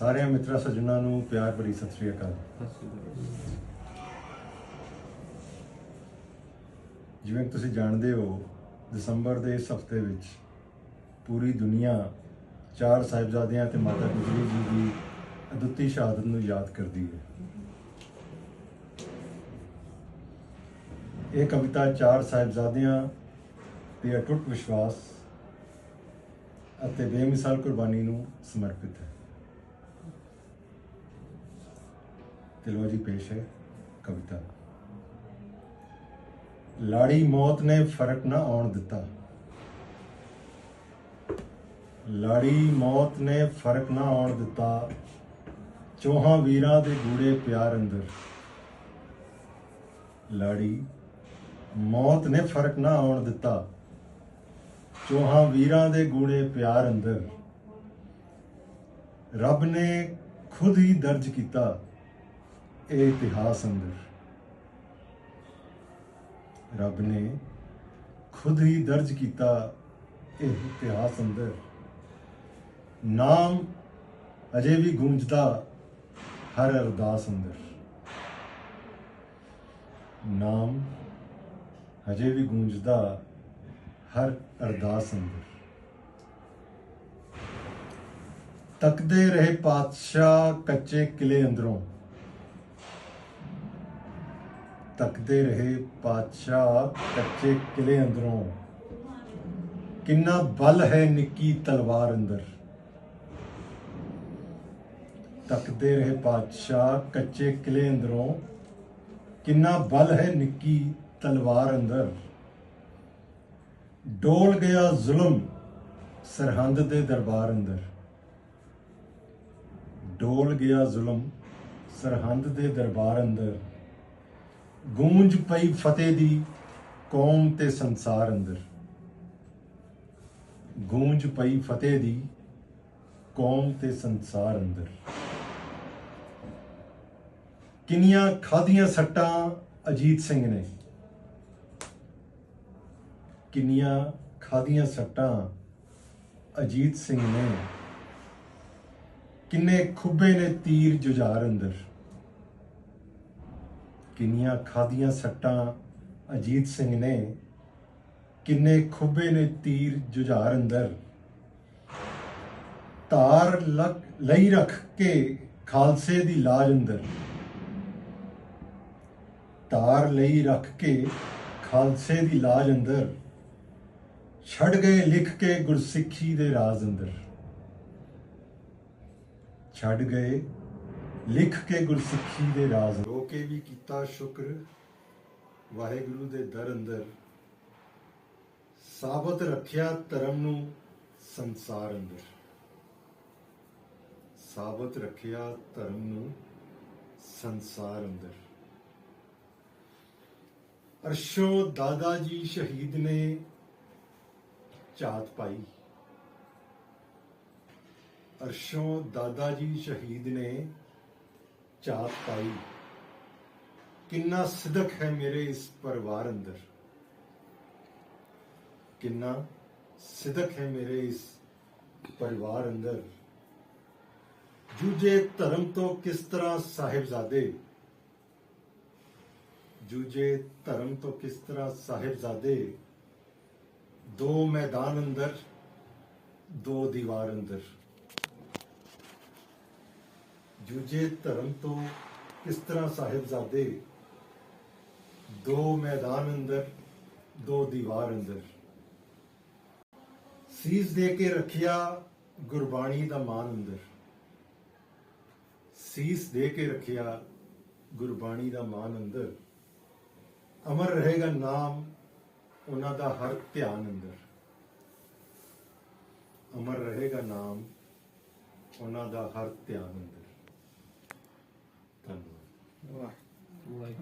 ਸਾਰਿਆਂ ਮਿੱਤਰਾਂ ਸੱਜਣਾਂ ਨੂੰ ਪਿਆਰ ਭਰੀ ਸਤਿ ਸ੍ਰੀ ਅਕਾਲ। ਜਿਵੇਂ ਤੁਸੀਂ ਜਾਣਦੇ ਹੋ, ਦਸੰਬਰ ਦੇ ਇਸ ਹਫ਼ਤੇ ਵਿੱਚ ਪੂਰੀ ਦੁਨੀਆ ਚਾਰ ਸਾਹਿਬਜ਼ਾਦਿਆਂ ਤੇ ਮਾਤਾ ਗੁਜਰੀ ਜੀ ਦੀ ਅਦੁੱਤੀ ਸ਼ਹਾਦਤ ਨੂੰ ਯਾਦ ਕਰਦੀ ਹੈ। ਇਹ ਕਵਿਤਾ ਚਾਰ ਸਾਹਿਬਜ਼ਾਦਿਆਂ ਦੇ ਅਟੁੱਟ ਵਿਸ਼ਵਾਸ ਅਤੇ ਬੇਮਿਸਾਲ ਕੁਰਬਾਨੀ ਨੂੰ ਸਮਰਪਿਤ ਹੈ। ਤੇ ਲੋ ਜੀ ਪੇਸ਼ ਹੈ ਕਵਿਤਾ। ਲਾੜੀ ਮੌਤ ਨੇ ਫ਼ਰਕ ਨਾ ਆਉਣ ਦਿੱਤਾ। ਲਾੜੀ ਮੌਤ ਨੇ ਫ਼ਰਕ ਨਾ ਆਉਣ ਦਿੱਤਾ। ਚੋਹਾਂ ਵੀਰਾਂ ਦੇ ਗੂੜੇ ਪਿਆਰ ਅੰਦਰ। ਲਾੜੀ ਮੌਤ ਨੇ ਫ਼ਰਕ ਨਾ ਆਉਣ ਦਿੱਤਾ। ਚੋਹਾਂ ਵੀਰਾਂ ਦੇ ਗੂੜੇ ਪਿਆਰ ਅੰਦਰ। ਰੱਬ ਨੇ ਖੁਦ ਹੀ ਦਰਜ ਕੀਤਾ। ਇਹ ਇਤਿਹਾਸ ਅੰਦਰ ਰੱਬ ਨੇ ਖੁਦ ਹੀ ਦਰਜ ਕੀਤਾ ਇਹ ਇਤਿਹਾਸ ਅੰਦਰ ਨਾਮ ਅਜੇ ਵੀ ਗੂੰਜਦਾ ਹਰ ਅਰਦਾਸ ਅੰਦਰ ਨਾਮ ਅਜੇ ਵੀ ਗੂੰਜਦਾ ਹਰ ਅਰਦਾਸ ਅੰਦਰ ਤੱਕਦੇ ਰਹੇ ਪਾਤਸ਼ਾਹ ਕੱਚੇ ਕਿਲੇ ਅੰਦਰੋਂ। ਤੱਕਦੇ ਰਹੇ ਪਾਤਸ਼ਾਹ ਕੱਚੇ ਕਿਲੇ ਅੰਦਰੋਂ। ਕਿੰਨਾ ਬਲ ਹੈ ਨਿੱਕੀ ਤਲਵਾਰ ਅੰਦਰ। ਤੱਕਦੇ ਰਹੇ ਪਾਤਸ਼ਾਹ ਕੱਚੇ ਕਿਲੇ ਅੰਦਰੋਂ। ਕਿੰਨਾ ਬਲ ਹੈ ਨਿੱਕੀ ਤਲਵਾਰ ਅੰਦਰ। ਡੋਲ ਗਿਆ ਜ਼ੁਲਮ ਸਰਹੰਦ ਦੇ ਦਰਬਾਰ ਅੰਦਰ। ਡੋਲ ਗਿਆ ਜ਼ੁਲਮ ਸਰਹੰਦ ਦੇ ਦਰਬਾਰ ਅੰਦਰ। ਗੂੰਜ ਪਈ ਫਤਿਹ ਦੀ ਕੌਮ ਤੇ ਸੰਸਾਰ ਅੰਦਰ। ਗੂੰਜ ਪਈ ਫਤਿਹ ਦੀ ਕੌਮ ਤੇ ਸੰਸਾਰ ਅੰਦਰ। ਕਿੰਨੀਆਂ ਖਾਧੀਆਂ ਸੱਟਾਂ ਅਜੀਤ ਸਿੰਘ ਨੇ। ਕਿੰਨੀਆਂ ਖਾਧੀਆਂ ਸੱਟਾਂ ਅਜੀਤ ਸਿੰਘ ਨੇ। ਕਿੰਨੇ ਖੁੱਬੇ ਨੇ ਤੀਰ ਜੁਝਾਰ ਅੰਦਰ। ਕਿੰਨੀਆਂ ਖਾਦੀਆਂ ਸੱਟਾਂ ਅਜੀਤ ਸਿੰਘ ਨੇ, ਕਿੰਨੇ ਖੁੱਬੇ ਨੇ ਤੀਰ ਜੁਝਾਰ ਅੰਦਰ। ਤਾਰ ਲਈ ਰੱਖ ਕੇ ਖਾਲਸੇ ਦੀ ਲਾਜ ਅੰਦਰ। ਤਾਰ ਲਈ ਰੱਖ ਕੇ ਖਾਲਸੇ ਦੀ ਲਾਜ ਅੰਦਰ। ਛੱਡ ਗਏ ਲਿਖ ਕੇ ਗੁਰਸਿੱਖੀ ਦੇ ਰਾਜ਼ ਅੰਦਰ। ਛੱਡ ਗਏ ਲਿਖ ਕੇ ਗੁਰਸਿੱਖੀ ਦੇ ਰਾਜ਼ ਰੋ ਕੇ ਵੀ ਕੀਤਾ ਸ਼ੁਕਰ, ਵਾਹਿਗੁਰੂ ਦੇ ਦਰ ਅੰਦਰ, ਸਾਬਤ ਰੱਖਿਆ ਧਰਮ ਨੂੰ ਸੰਸਾਰ ਅੰਦਰ। ਸਾਬਤ ਰੱਖਿਆ ਧਰਮ ਨੂੰ ਸੰਸਾਰ ਅੰਦਰ। ਅਰਸ਼ੋ ਦਾਦਾ ਜੀ ਸ਼ਹੀਦ ਨੇ ਝਾਤ ਪਾਈ। ਅਰਸ਼ੋਂ ਦਾਦਾ ਜੀ ਸ਼ਹੀਦ ਨੇ ਝਾਤ ਪਾਈ ਕਿੰਨਾ ਸਿਦਕ ਹੈ ਮੇਰੇ ਇਸ ਪਰਿਵਾਰ ਅੰਦਰ ਕਿੰਨਾ ਸਿਦਕ ਹੈ ਮੇਰੇ ਇਸ ਪਰਿਵਾਰ ਅੰਦਰ ਜੂਝੇ ਧਰਮ ਤੋਂ ਕਿਸ ਤਰ੍ਹਾਂ ਸਾਹਿਬਜ਼ਾਦੇ ਜੂਝੇ ਧਰਮ ਤੋਂ ਕਿਸ ਤਰ੍ਹਾਂ ਸਾਹਿਬਜ਼ਾਦੇ ਦੋ ਮੈਦਾਨ ਅੰਦਰ ਦੋ ਦੀਵਾਰ ਅੰਦਰ ਜੂਝੇ ਧਰਮ ਤੋਂ ਕਿਸ ਤਰ੍ਹਾਂ ਸਾਹਿਬਜ਼ਾਦੇ? ਦੋ ਮੈਦਾਨ ਅੰਦਰ, ਦੋ ਦੀਵਾਰ ਅੰਦਰ। ਸੀਸ ਦੇ ਕੇ ਰੱਖਿਆ ਗੁਰਬਾਣੀ ਦਾ ਮਾਨ ਅੰਦਰ। ਸੀਸ ਦੇ ਕੇ ਰੱਖਿਆ ਗੁਰਬਾਣੀ ਦਾ ਮਾਨ ਅੰਦਰ। ਅਮਰ ਰਹੇਗਾ ਨਾਮ, ਉਹਨਾਂ ਦਾ ਹਰ ਧਿਆਨ ਅੰਦਰ। ਅਮਰ ਰਹੇਗਾ ਨਾਮ, ਉਹਨਾਂ ਦਾ ਹਰ ਧਿਆਨ ਅੰਦਰ। Два, Давай.